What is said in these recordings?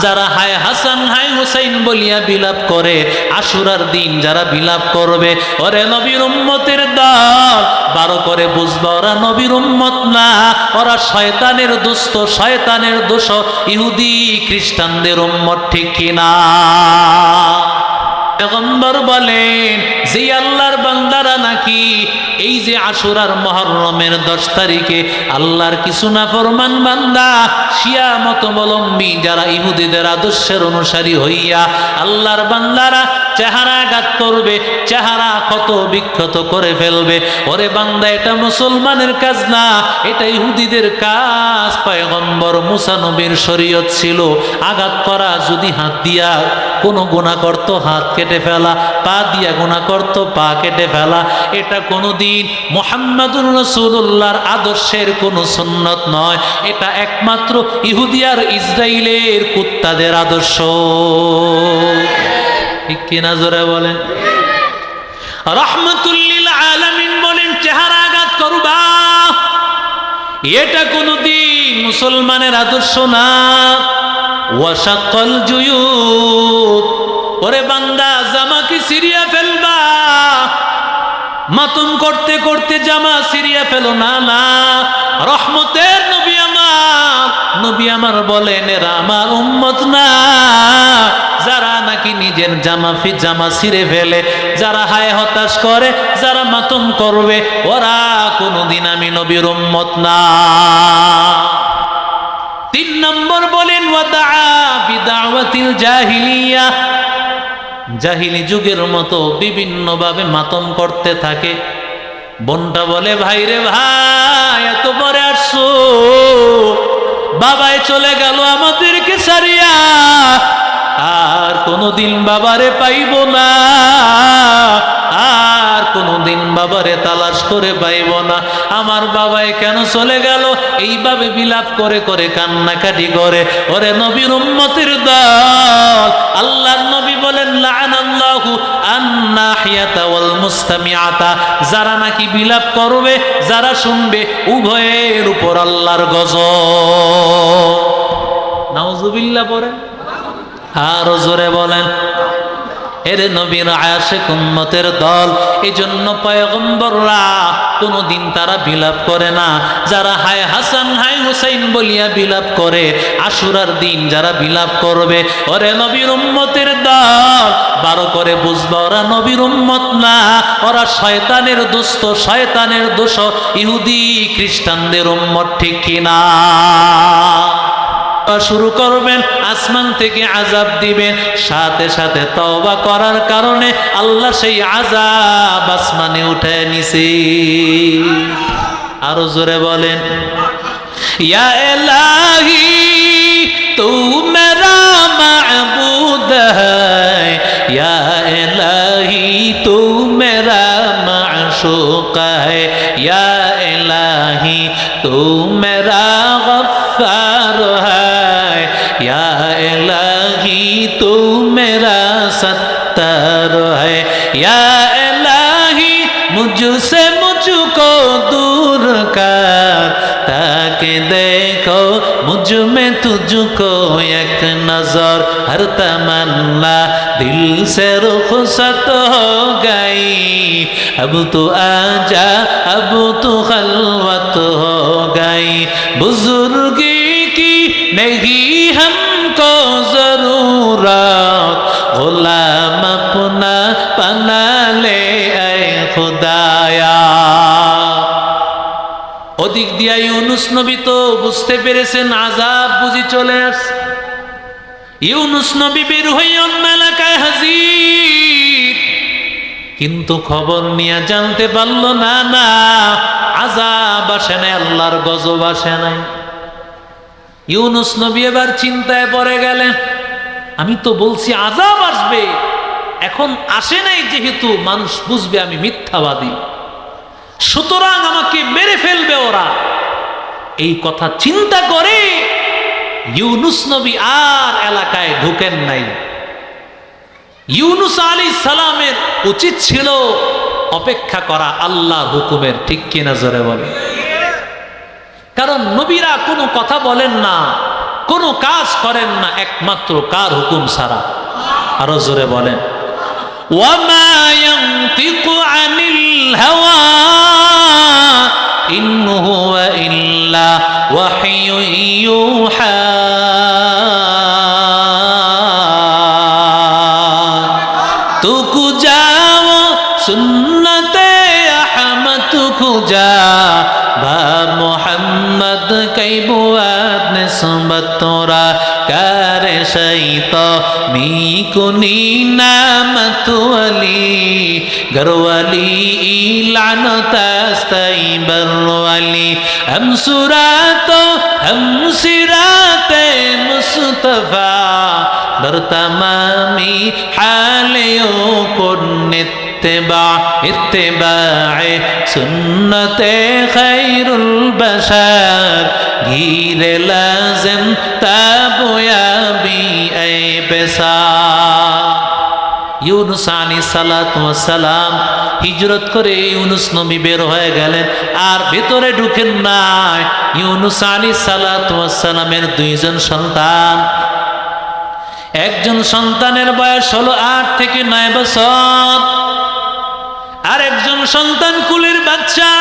যারা হায় হাসান, হায় হুসাইন বলিয়া বিলাপ করে, আশুরার দিন যারা বিলাপ করবে, ওরে নবীর উম্মতের দল। বারো করে বুঝবে, ওরা নবীর উম্মত না। ওরা শয়তানের দুস্থ শয়তানের দোষ। ইহুদি খ্রিস্টানদের উম্মত ঠিক কিনা? পেগম্বর বলেন, যে আল্লাহর বান্দারা নাকি এই যে আশুরার মহরমের দশ তারিখে আল্লাহর কিছু না ফরমান বান্দা, শিয়া মতবলম্বী যারা ইহুদিদের আদর্শের অনুসারী হইয়া আল্লাহর বান্দারা চেহারা আঘাত করবে, চেহারা ক্ষত বিক্ষত করে ফেলবে, ওরে বান্দা, এটা মুসলমানের কাজ না, এটা ইহুদিদের কাজ। পয়গম্বর মুসা নবীর শরীয়ত ছিল আঘাত করা, যদি হাত দিয়া কোনো গোনা করত, হাত কেটে ফেলা, পা দিয়া গোনা করত, পা কেটে ফেলা। এটা কোনো দিন মোহাম্মদুর রসুল্লাহর আদর্শের কোনো সুন্নত নয়। এটা একমাত্র ইহুদিয়ার ইসরায়েলের কুত্তাদের আদর্শ। কিনা জোরে বলেন? রহমতুল্লিল আলামিন বলেন, চেহারা আঘাত করবা। এটা কোনদিন মুসলমানের আদর্শ না। ওয়াশাকল জুয়ুব ওরে বান্দা জামাকে সিরিয়া ফেলবা? মাতুম করতে করতে জামা সিরিয়া ফেলো। না না, রহমতের নবী আমার। নবী আমার বলেন, এরা আমার উম্মত না। যারা নাকি নিজের জামা ফি, জামা ছিঁড়ে ফেলে, যারা হায় হতাশ করে, যারা মাতুম করবে, ওরা কোনোদিন আমি নবীর উম্মত না। জাহিলিয়া জাহিলি যুগের মতো বিভিন্নভাবে মাতম করতে থাকে। বোনটা বলে, ভাই রে ভাই, এত পরে আসছো। বাবায় চলে গেল আমাদেরকে সারিয়া আর কোনোদিন বাবারে পাইব না। কোনোদিন বাবারে তালাশ করে পাইব না। আমার বাবাই কেন চলে গেল? এইভাবে বিলাপ করে করে কান্নাকাটি করে। ওরে নবীর উম্মতের দল। আল্লাহর নবী বলেন লাআনাল্লাহু আন্নাহিয়াতা ওয়াল মুস্তামিআতা। যারা নাকি বিলাপ করবে, যারা শুনবে, উভয়ের উপর আল্লাহর গজব। নাউজুবিল্লাহ পড়েন? আর জোরে বলেন। এরে নবীর আয়াসে উম্মতের দল। এই জন্য পয়গম্বররা কোনোদিন তারা বিলাপ করে না। যারা হায় হাসান, হায় হুসাইন বলিয়া বিলাপ করে, আশুরার দিন যারা বিলাপ করবে, ওরে নবীর উম্মতের দল। বারো করে বুঝবা, ওরা নবীর উম্মত না। ওরা শয়তানের দুস্থ শয়তানের দোষ। ইহুদি খ্রিস্টানদের উম্মত ঠিক কিনা? শুরু করবেন, আসমান থেকে আজাব দিবেন। সাথে সাথে তওবা করার কারণে আল্লাহ সেই আজাব আসমানে উঠে নিছে। আরও জোরে বলেন, ইয়া এলাহি তু মেরা মাবুদ ইয়া এলাহি তু মেরা हर तमन्ना दिल से रुखसत हो गई अब तो आजा अब तो खलवत हो गई बुजुर्गी की नहीं हमको जरूरत गुलाम अपना पना ले ऐ खुदाया ওদিক দিয়া ইউনুস নবী তো বুঝতে পেরেছেন আজাব বুঝি চলে আসছে ইউনুস নবী বের হয়ে অন্য এলাকায় হাজির। কিন্তু খবর নিয়ে জানতে পারল, না না আজাব আসে নাই, আল্লাহর গজব আসে নাই। ইউনুস নবী এবার চিন্তায় পড়ে গেলেন, আমি তো বলছি আজাব আসবে, এখন আসে নাই যেহেতু মানুষ বুঝবে আমি মিথ্যাবাদী। সুতরাং আমাকে মেরে ফেলবে ওরা। এই কথা চিন্তা করে ইউনুস নবী আর এলাকায় ঢুকেন নাই। ইউনুস আলী সালামের উচিত ছিল অপেক্ষা করা আল্লাহ হুকুমের, ঠিক কিনা জোরে বলে কারণ নবীরা কোনো কথা বলেন না, কোনো কাজ করেন না, একমাত্র কার হুকুম সারা আরও জোরে বলেন। ইন্নুহু ইল্লা ওয়াহিয়ু ইউহা। बतोरा कर सही तो मी कुनी नाम तुअली घरवाली लान तस्तई बरवाली हम सुरा तो हम सिराते मुस्तफा बरतमामी हालियों को नित اتباع اتباع سنت خیر البشر گیر لازم تاب یابی اے بسا ইউনুস আলী সালাম হিজরত করে ইউনুস নবী বের হয়ে গেলেন আর ভেতরে ঢুকেন নাই ইউনুস আলী সালামের দুইজন সন্তান একজন সন্তানের বয়স হলো আট থেকে নয় বছর আর একজন সন্তান কুলের বাচ্চা।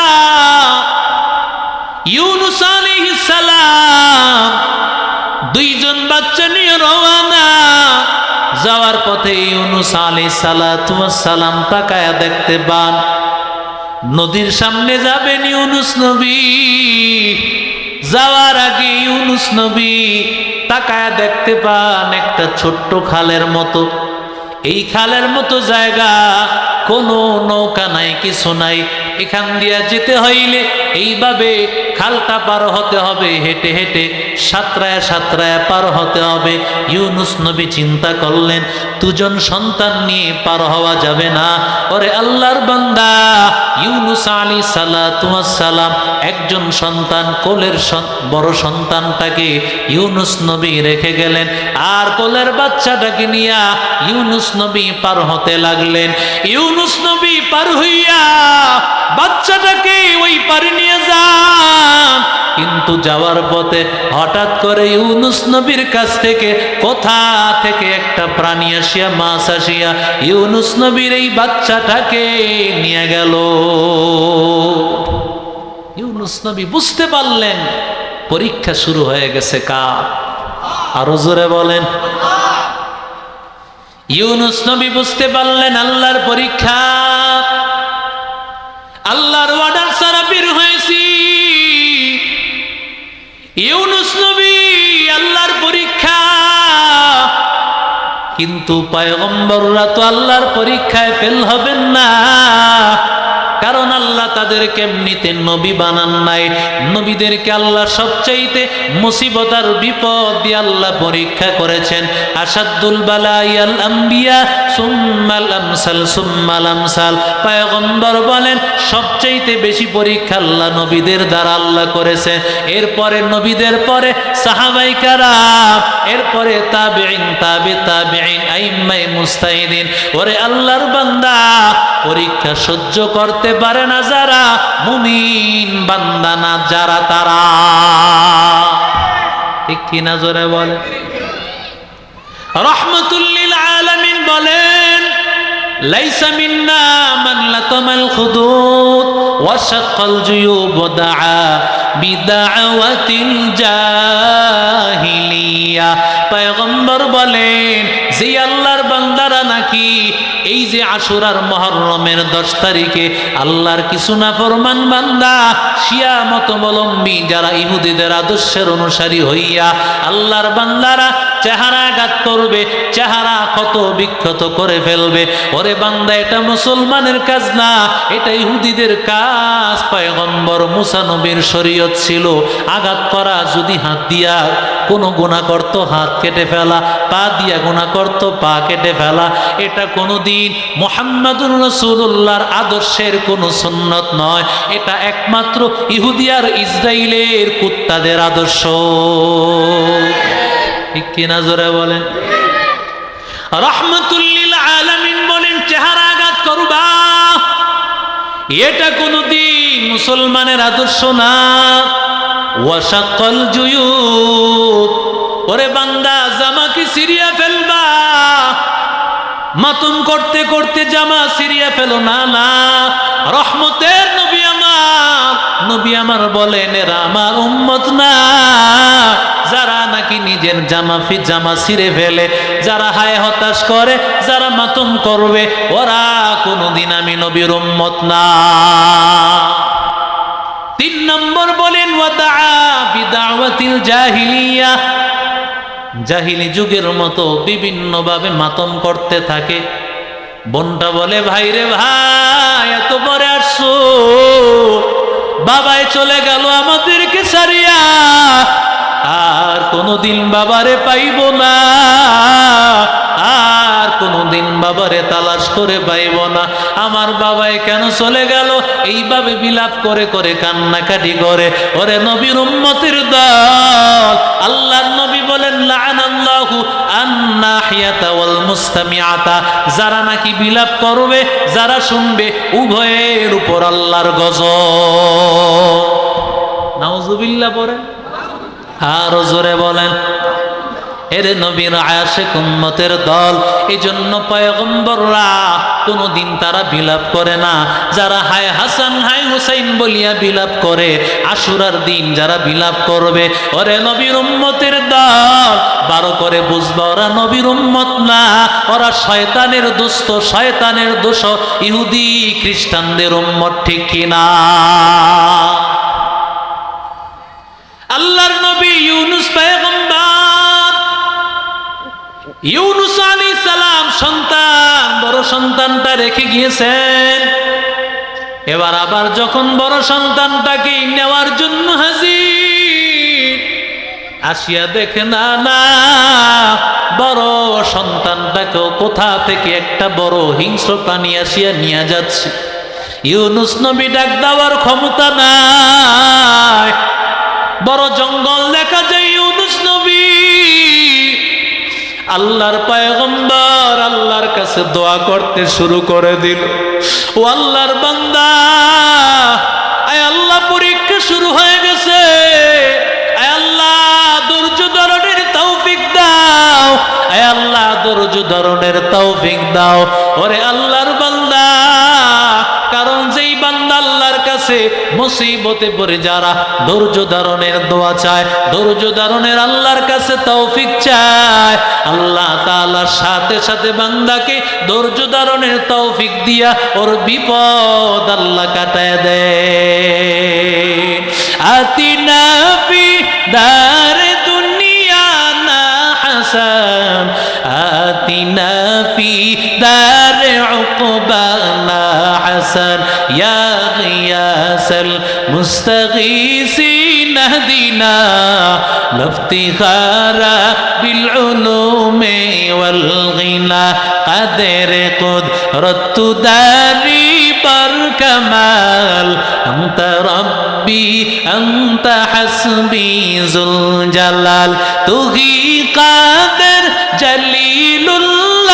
ইউনুস সালাম দুইজন বাচ্চা নিয়ে রওয়ানা যাওয়ার পথে ইউনুস সালাতু সালাম তাকায়া দেখতে পান। নদীর সামনে যাবেন ইউনুস নবী। যাওয়ার আগে ইউনুস নবী তাকায়া দেখতে পান একটা ছোট্ট খালের মতো। এই খালের মতো জায়গা কোনো নৌকা নাই কিছু নাই। এখান দিয়া যেতে হইলে এইভাবে খালটা পার হতে হবে, হেঁটে হেঁটে সাঁতরায় সাঁতরায় পার হতে হবে। ইউনুস নবী চিন্তা করলেন, দুজন সন্তান নিয়ে পার হওয়া যাবে না। ওরে আল্লাহর বান্দা, ইউনুস আলী সালাম একজন সন্তান, কোলের বড় সন্তানটাকে ইউনুস নবী রেখে গেলেন। আর কোলের বাচ্চাটাকে নিয়া ইউনুস নবী পার হতে লাগলেন। ইউনুস নবী পার হইয়া বাচ্চাটাকে ওই পারে নিয়ে যান। কিন্তু যাওয়ার পথে হঠাৎ করে ইউনুস নবীর কাছ থেকে কোথা থেকে একটা প্রাণী আসিয়া, মাছ আসিয়া ইউনুস নবীর এই বাচ্চাটাকে নিয়ে গেল। ইউনুস নবী বুঝতে পারলেন, পরীক্ষা শুরু হয়ে গেছে কা আরও জোরে বলেন। ইউনুস নবী বুঝতে পারলেন আল্লাহর পরীক্ষা। আল্লাহর অর্ডার সারা বের হয়েছি। ইউনুস নবী আল্লাহর পরীক্ষা। কিন্তু পায়গম্বররা তো আল্লাহর পরীক্ষায় ফেল হবেন না। কারণ আল্লাহ তাদেরকে এমনিতে নবী বানান নাই। নবীদেরকে আল্লাহ সবচাইতে মুসিবতার বিপদ দিয়ে আল্লাহ পরীক্ষা করেছেন। আসাদুল বালাইয়াল সুম্মাল আমসাল সুম্মাল আমসাল। পায়গম্বর বলেন, সবচাইতে বেশি পরীক্ষা আল্লাহ নবীদের দ্বারা আল্লাহ করেছেন। এরপরে নবীদের পরে সাহাবাইকারা, এরপরে তাবেইন তাবে তাবেইন আইম্মাই মুস্তাহিদিন। ওরে আল্লাহর বান্দা, পরীক্ষা সহ্য করতে পারে না যারা, মুমিন বান্দা না যারা তারা। ঠিক কিনা জোরে বলে? রহমতুল্লিল আলামিন বলেন, লাইসা মিন্না মান বলেন, যে আল্লাহর বান্দারা নাকি এই যে আশুরার মহরমের দশ তারিখে আল্লাহর কিছু না ফরমান বান্দা শিয়া মতবলম্বী যারা ইহুদিদের আদর্শের অনুসারী হইয়া আল্লাহর বান্দারা চেহারাঘাত করবে, চেহারা ক্ষত বিক্ষত করে ফেলবে। ওরে বান্দা, এটা মুসলমানের কাজ না, এটা ইহুদিদের কাজ। পয়গম্বর মুসানবীর শরীয়ত ছিল আঘাত করা, যদি হাত দিয়া কোনো গুণা করতো, হাত কেটে ফেলা, পা দিয়া গুণা করতো, পা কেটে ফেলা। এটা কোনো দিন মোহাম্মদুর রসুল্লাহর আদর্শের কোনো সুন্নত নয়। এটা একমাত্র ইহুদিয়ার ইসরায়েলের কুত্তাদের আদর্শ। কিনা জোরে বলেন? রহমতুল্লিল আলামিন বলেন, চেহারা আঘাত করবা। এটা কোনদিন মুসলমানের আদর্শ না। ওয়াশাকল জুয়ুব। ওরে বান্দা, জামা কি সিরিয়া ফেলবা? মাতুম করতে করতে জামা সিরিয়া ফেলো। না না, রহমতের নবী আমার। নবী আমার বলেন, এরা আমার উম্মত না। যারা নাকি নিজের জামা ফি জামা ছিঁড়ে ফেলে, যারা হায় হতাশ করে, যারা মাতুম করবে, ওরা কোনোদিন আমি নবীর উম্মত না। তিন নম্বর জাহিলিয়া জাহিলি যুগের মতো বিভিন্নভাবে মাতম করতে থাকে। বোনটা বলে, ভাই রে ভাই, এত পরে আসছো। বাবাই চলে গেল আমাদেরকে সারিয়া আর কোনোদিন বাবারে পাইব না। কোনোদিন বাবারে তালাশ করে পাইব না। আমার বাবাই কেন চলে গেল? এইভাবে বিলাপ করে করে কান্নাকাটি করে। ওরে নবীর উম্মতের দল। আল্লাহর নবী বলেন লাআনাল্লাহু আন্নাহিয়াতা ওয়াল মুস্তামিআতা যারা নাকি বিলাপ করবে, যারা শুনবে, উভয়ের উপর আল্লাহর গজব। নাউজুবিল্লাহ পড়েন? আরও জোরে বলেন। এর নবীর আয়াসে কুম্মতের দল। এই জন্য পয়গম্বররা কোনোদিন তারা বিলাপ করে না। যারা হায় হাসান, হায় হুসাইন বলিয়া বিলাপ করে, আশুরার দিন যারা বিলাপ করবে, ওরে নবীর উম্মতের দল। বারো করে বুঝবা, ওরা নবীর উম্মত না। ওরা শয়তানের দুস্থ শয়তানের দোষ। ইহুদি, খ্রিস্টানদের উম্মত ঠিক কিনা? আল্লাহর ইউনুস আলী সন্তান, বড় সন্তানটা রেখে গিয়েছেন। এবার আবার যখন বড় সন্তানটাকে নেওয়ার জন্য হাজির, আসিয়া দেখে, না না, বড় সন্তানটাকেও কোথা থেকে একটা বড় হিংস্র প্রাণী আসিয়া নিয়ে যাচ্ছে? ইউনুস নবী ডাক দেওয়ার ক্ষমতা নাই। বড় জঙ্গল দেখা যায় ইউনুস নবী। আল্লাহর পায়গম্বর আল্লাহর কাছে দোয়া করতে শুরু করে দিল। ও আল্লাহর বান্দা, আয় আল্লাহ, পরীক্ষা শুরু হয়ে গেছে। আয় আল্লাহ, ধৈর্য ধরনের তৌফিক দাও। আয় আল্লাহ কাছে মুসিবতে পড়ে যারা ধৈর্য ধারণের দোয়া চায়, ধৈর্য ধারণের আল্লাহর কাছে তৌফিক চায়। আল্লাহ তাআলার সাথে সাথে বান্দাকে ধৈর্য ধারণের তৌফিক দিয়া ওর বিপদ আল্লাহ কাটায় দেয়। আতিনা ফি দার দুনিয়া না হাসান আতিনা غياس المستغيثين اهدنا لافتخار بالعلوم والغنى قدر قدرت داري بركمال أنت ربي أنت حسبي ذو الجلال. تهي قادر جليل الله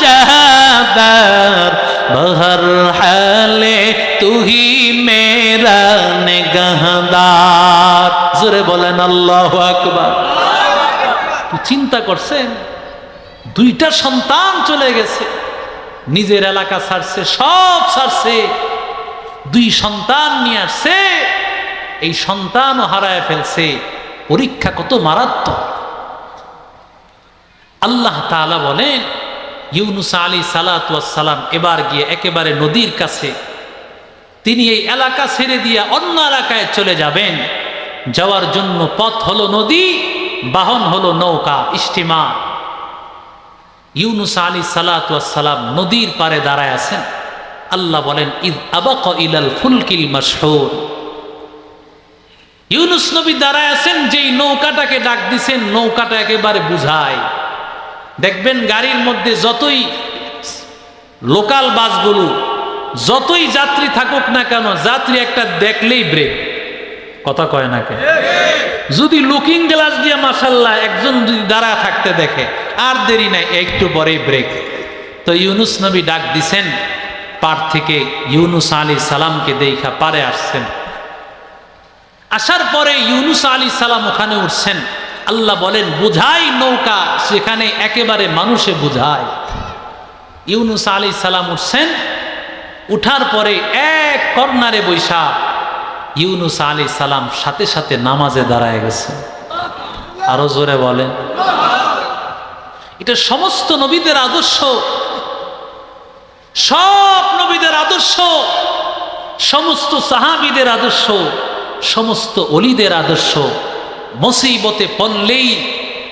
جهادار بہر حالے تو ہی চিন্তা করছেন, দুইটা সন্তান চলে গেছে। নিজের এলাকা ছাড়ছে, সব ছাড়ছে। দুই সন্তান নিয়ে আসছে, এই সন্তান হারায় ফেলছে। পরীক্ষা কত মারাত্মক। আল্লাহ বলেন, ইউনুসা আলী সালাত সালাম এবার গিয়ে একেবারে নদীর কাছে তিনি এই এলাকা ছেড়ে দিয়ে অন্য এলাকায় চলে যাবেন। যাওয়ার জন্য পথ হলো নদী, বাহন হলো নৌকা স্টিমা ইউনুস আলী সালাম নদীর পারে দাঁড়ায় আছেন। আল্লাহ বলেন, ইদ আবাক ইলাল ফুলকিল মাসহুর ইউনুস নবী দাঁড়ায় আছেন, যেই নৌকাটাকে ডাক দিছেন, নৌকাটা একেবারে বুঝায়। দেখবেন গাড়ির মধ্যে যতই লোকাল বাসগুলো যতই যাত্রী থাকুক না কেন, যাত্রী একটা দেখলেই ব্রেক কথা কয় না কেন যদি লুকিং গ্লাস দিয়ে মাসাল্লাহ একজন যদি দাঁড়া থাকতে দেখে, আর দেরি নাই, একটু পরেই ব্রেক তো ইউনুস নবী ডাক দিছেন, পার থেকে ইউনুস আলী সালামকে দেখা, পারে আসছেন। আসার পরে ইউনুস আলী সালাম ওখানে উঠছেন। আল্লাহ বলেন, বুঝাই নৌকা, সেখানে একেবারে মানুষে বুঝায়। ইউনুস আলী সালাম উঠছেন উঠার পরে এক কর্নারে বৈশা ইউনুস আলী সালাম সাথে সাথে নামাজে দাঁড়ায় গেছে। আরও জোরে বলেন। এটা সমস্ত নবীদের আদর্শ। সব নবীদের আদর্শ, সমস্ত সাহাবিদের আদর্শ, সমস্ত অলিদের আদর্শ। মুসিবতে পড়লেই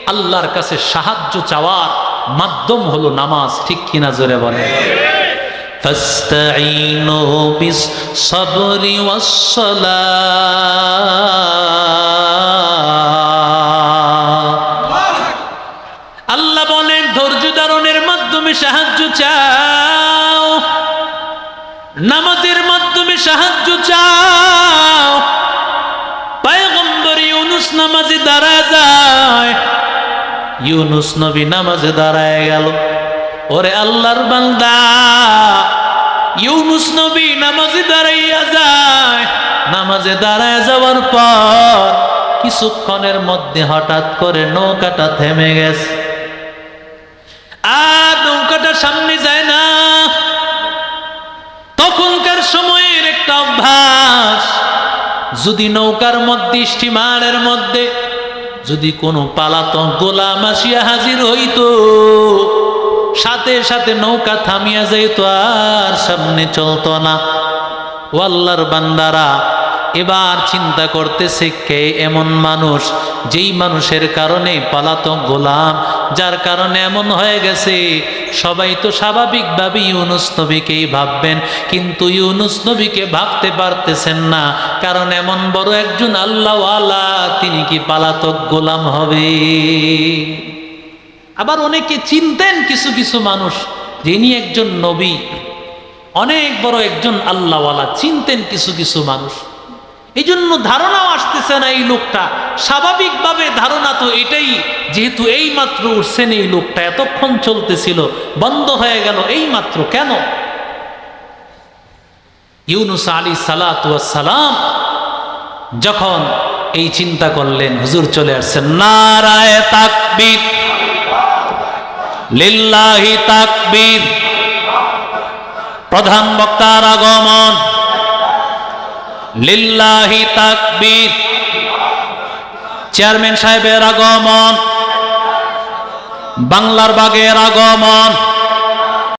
আল্লাহর কাছে সাহায্য চাওয়ার মাধ্যম হলো নামাজ, ঠিক কিনা জোরে বলে فاستعينوا بالصبر والصلاة আল্লাহ বলেন ধৈর্য ধারণের মাধ্যমে সাহায্য চাও নামাজের মাধ্যমে সাহায্য চাও পায়গম্বর ইউনুস নামাজে দাঁড়া যায় ইউনুস নবী নামাজে দাঁড়ায় গেল ওরে আল্লাহর বান্দা, ইউনুস নবী নামাজে দাঁড়াইয়া যায়। নামাজে দাঁড়ায় যাওয়ার পর কিছুক্ষণের মধ্যে হঠাৎ করে নৌকাটা থেমে গেছে। আর নৌকাটা সামনে যায় না। তখনকার সময়ের একটা অভ্যাস, যদি নৌকার মধ্যে, স্টিমারের মধ্যে যদি কোনো পালাতক গোলাম আসিয়া হাজির হইতো সাথে সাথে নৌকা থামিয়া যাইতো আর সামনে চলতো না। ও আল্লাহর বান্দারা, এবার চিন্তা করতেছে কে এমন মানুষ, যেই মানুষের কারণে পালাতক গোলাম, যার কারণে এমন হয়ে গেছে। সবাই তো স্বাভাবিকভাবে ইউনুস নবীকেই ভাববেন, কিন্তু ইউনুস নবীকে ভাবতে পারতেছেন না, কারণ এমন বড় একজন আল্লাহওয়ালা, তিনি কি পালাতক গোলাম হবে? আবার অনেকে চিনতেন কিছু কিছু মানুষ যিনি একজন নবী, অনেক বড় একজন আল্লাহওয়ালা, চিনতেন কিছু কিছু মানুষ। এই জন্য ধারণাও আসতেছে না এই লোকটা। স্বাভাবিকভাবে ধারণা তো এটাই, যেহেতু এই মাত্র উঠছেন এই লোকটা, এতক্ষণ চলতেছিল, বন্ধ হয়ে গেল এই মাত্র কেন? ইউনুস আলী সালাম যখন এই চিন্তা করলেন, হুজুর চলে আসছেন, নারায় তাকবীর। লিল্লাহি তাকবীর। প্রধান বক্তার আগমন। লিল্লাহি তাকবীর। চেয়ারম্যান সাহেবের আগমন। বাংলার বাগের আগমন।